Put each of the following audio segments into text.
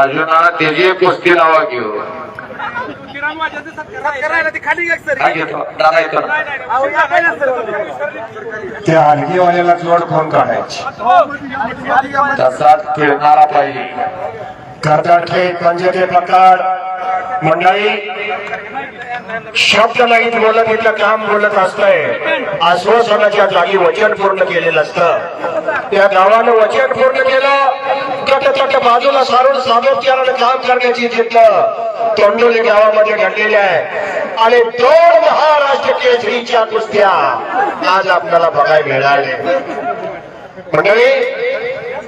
राजूना त्याची कुस्ती नावा घेऊ. त्या हलगीवाल्याला जोड फोन काढायची. तसाच खेळणारा पाहिजे. कर्दळ खेळ म्हणजे ते प्रकार. मंडळी शब्द नाहीत बोलत इथलं काम बोलत असतंय. आश्वासनाच्या जागी वचन पूर्ण केलेलं असतं. त्या गावानं वचन पूर्ण केलं तट कट बाजूला सारून सातत्यानं काम करण्याची तिथलं तोंडोली गावामध्ये घडलेली आहे. आणि दोन महाराष्ट्र केसरीच्या कुस्त्या आज आपल्याला बघायला मिळाले. मंडळी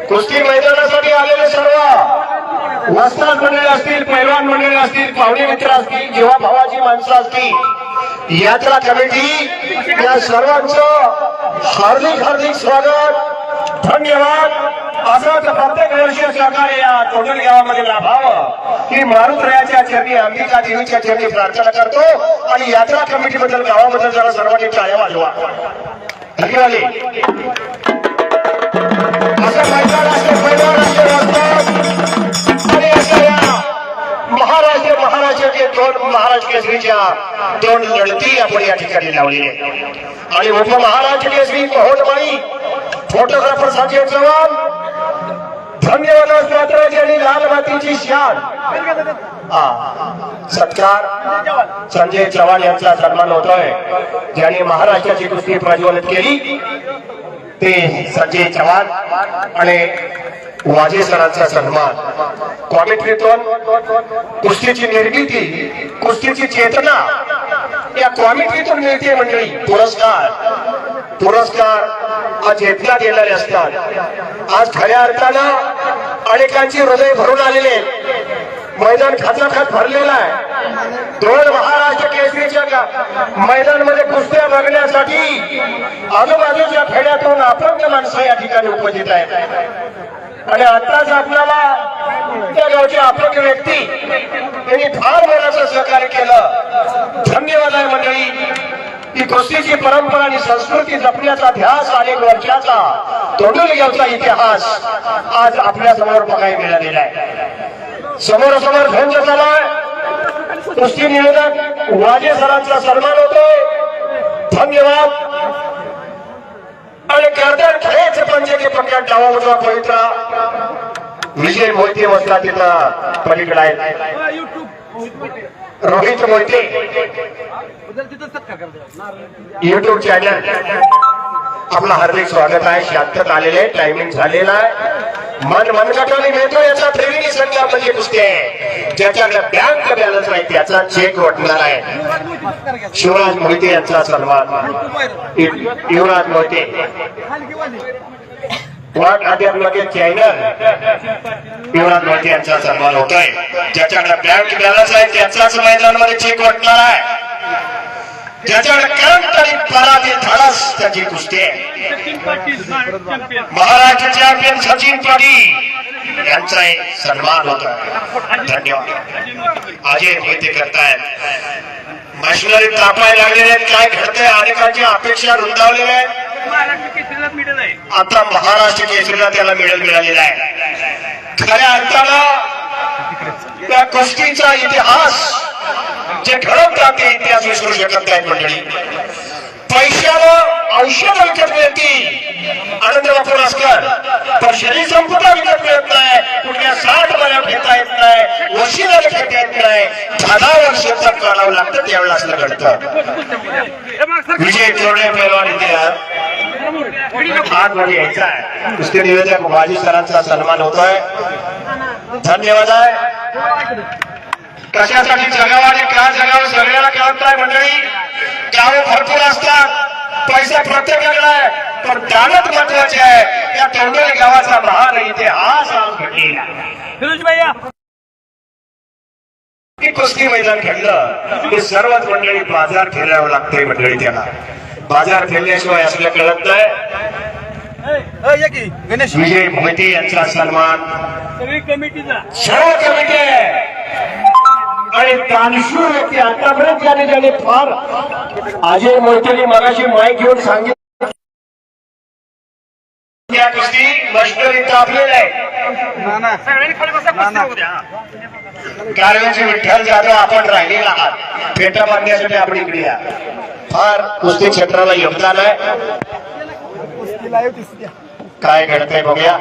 कुस्ती मैदानासाठी आलेले सर्व वस्ताद मंडळी असतील पैलवान मंडळी असतील पाहुणे मित्र असतील जेव्हा भावाची माणसं असतील यात्रा कमिटी या सर्वांचं हार्दिक हार्दिक स्वागत. धन्यवाद. असंच प्रत्येक वर्षी सहकार्य या टोटल गावामध्ये लाभावं. ही मारुत्रयाच्या चरणी अंबिका देवीच्या चरणी प्रार्थना करतो आणि यात्रा कमिटीबद्दल गावाबद्दल जरा सर्वांनी टाळ्या वाजवा. धन्यवाद. असं मैदान असते मैदान असते रस्ता आणि अशा या महाराष्ट्र महाराष्ट्राचे दोन महाराष्ट्र केसरीच्या दोन लढती आपण या ठिकाणी लावलेल्या आहेत. आणि उपमहाराष्ट्र केसरी महोदमाई फोटोग्राफर साजिद चव्हाण धन्यवाद मात्राची आणि लाल मातीची शान. हा. सत्कार संजय चव्हाण यांचा सन्मान होतोय. ज्यांनी महाराष्ट्राची कुस्ती प्रज्वलित केली ते संजय चव्हाण आणि वाजे सरांचा सन्मान. कॉमेट्रीतून कुस्तीची निर्मिती कुस्तीची चेतना या कॉमेट्रीतून मिळते मंडळी. पुरस्कार. पुरस्कार आज घेतला येणारे असतात. आज खऱ्या अर्थानं अनेकांची हृदय भरून आलेले आहेत. मैदान खात भरलेला आहे. दोन महाराष्ट्र केसरीच्या मैदानमध्ये कुस्त्या बघण्यासाठी आजूबाजूच्या खेड्यातून अपंग माणसं या ठिकाणी उपस्थित आहेत. आणि आताच आपल्याला त्या गावचे अपंग व्यक्ती त्यांनी फार मोलाचं सहकार्य केलं. धन्यवाद आहे मंडळी. ही कुस्तीची परंपरा आणि संस्कृती जपण्याचा ध्यास अनेक वर्षाचा. तोंडोली गावचा इतिहास आज आपल्यासमोर बघायला मिळालेला आहे. समोरासमोर झंझ चालू. कुस्ती निवेदक वाजे सरांचा सन्मान होतो. धन्यवाद. आणि कर्दळ खेळच पंचे के प्रख्यात डावामधला पवित्रा. विजय मोहिते बसला तिथं पलीकडे आहेत. रोहित मोहिते. युट्यूब चॅनल आपलं हार्दिक स्वागत आहे. शांतत आलेले टायमिंग झालेला आहे. मन मनगटाने मिळतो याचा ट्रेनिंग संघ म्हणजे कुस्ती आहे ज्याच्याकडे बँक बॅलन्स नाही त्याचा चेक वाटणार आहे. शिवराज मोहिते यांचा सन्मान. युवराज मोहिते. वाट अध्यात्माचे चॅनल युवराज मोहिते यांचा सन्मान होतोय. ज्याच्याकडे बँक बॅलन्स आहे त्याचाच मैदानामध्ये चेक वाटणार आहे. ज्याच्याकडे करंट आणि पराधी धाडस त्याची कुस्ती आहे. महाराष्ट्र चॅम्पियन सचिन पाटील. यांचाही सन्मान होतो. धन्यवाद. अजय मोहिते करतायत. मशिनरी तापायला लागलेले आहेत. काय घडतंय? अनेकांची अपेक्षा रुंदावलेल्या आहेत. आता महाराष्ट्र केसरीला त्याला मेडल मिळालेला आहे. खऱ्या अर्थानं त्या कुस्तीचा इतिहास जे घडत ते इतिहास विसरू शकत नाही मंडळी. पैशाला औषध विकत मिळतील आनंदराव पुरस्कार पण शरीर संपदा विकत मिळत नाही. कुठल्या साठ मला घेता येत नाही. वशिला विकत येत नाही. दहा वर्षाचा काढावं लागतं त्यावेळेला असलं घडतं. विजय चोरडे पैलवान इतिहास. आज मध्ये यायचा आहे. कुस्ती निवेदक बाजी सरांचा सन्मान होतोय. धन्यवाद आहे. कशासाठी जगावं आणि का जगावं सगळ्याला कळत नाही मंडळी. गाव भरपूर असतात. पैसा प्रत्येकाकडे आहे पण दानच महत्त्वाचे आहे. या तोंडोली गावाचा महान इतिहास आज घडलेला फिरोज भैया की कुस्ती मैदान खेळलं. हे सर्वच मंडळी बाजार फिरावं लागतंय मंडळी त्याला. बाजार फिरल्याशिवाय असल्या कळत नाही. की विजय मोहिते यांचा सन्मान. सगळी कमिटीचा. सर्व कमिटी आहे. आणि कानशूर व्यक्ती आतापर्यंत ज्याने ज्याने फार अजय मोहितेने मगाशी माईक घेऊन सांगितलं. त्या आहे विठ्ठल जाधव आपण राहिलेला आहात. फेटा बांधण्यासाठी आपण इकडे या. फार कुस्ती क्षेत्राला योगदान आहे. काय घडतंय बघूया.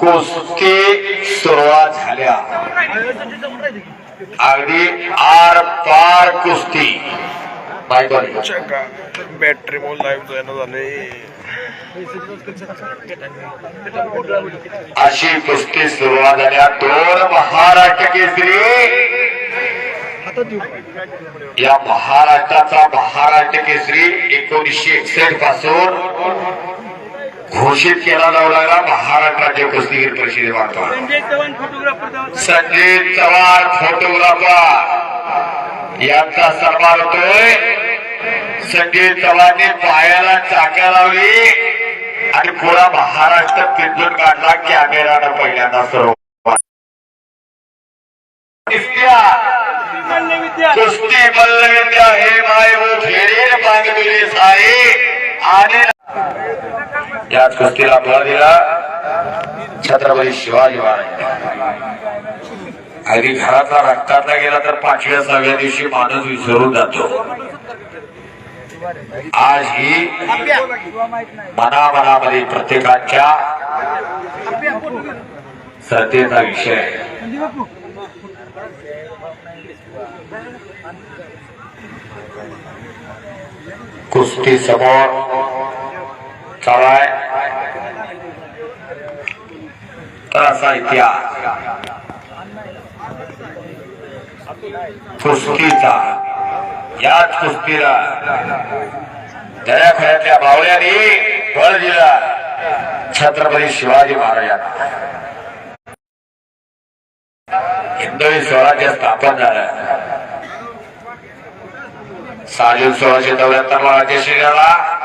कुस्ती सुरुवात झाल्या. अगदी आर पार कुस्ती. बॅटरी मोल लाईव्ह झाले. अशी कुस्ती सुरुवात झाल्या दोन महाराष्ट्र केसरी. या महाराष्ट्राचा महाराष्ट्र केसरी एकोणीसशे एकसष्टपासून घोषित केला जाऊ लागला. महाराष्ट्र राज्य कुस्तीगीर परिषदे मार्फत संजय चव्हाण फोटोग्राफर संजय चव्हाण फोटोग्राफर यांचा सन्मान होतोय. संजय चव्हाणने पायाला चाक्या लावली आणि पुरा महाराष्ट्र पिंजून काढला कॅमेरानं पहिल्यांदा विद्या. कुस्ती मल्लविद्या हे माय वो फेरीर पांगविले साई. आणि या कुस्तीला बळ दिला छत्रपती शिवाजी महाराज. अगदी घरातला रक्तातला गेला तर पाचव्या सहाव्या दिवशी माणूस विसरून जातो. आज ही मनामनामध्ये प्रत्येकाच्या श्रद्धेचा विषय कुस्ती समोर चालाय तर कुस्तीचा याच कुस्तीला दयाखळ्यातल्या बावळ्याने बळ दिला छत्रपती शिवाजी महाराजांना हिंदवी स्वराज्य स्थापन झालं साजून सोळाशे चौऱ्याहत्तर ला राज्यश्री झाला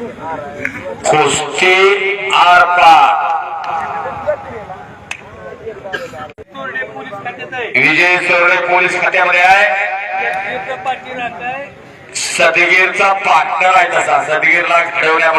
कुस्ती आरपार चोरडे विजय सोरडे पोलीस खात्यामध्ये आहे. सदगीरचा पार्टनर आहे तसा. सदगीरला घडवण्यामध्ये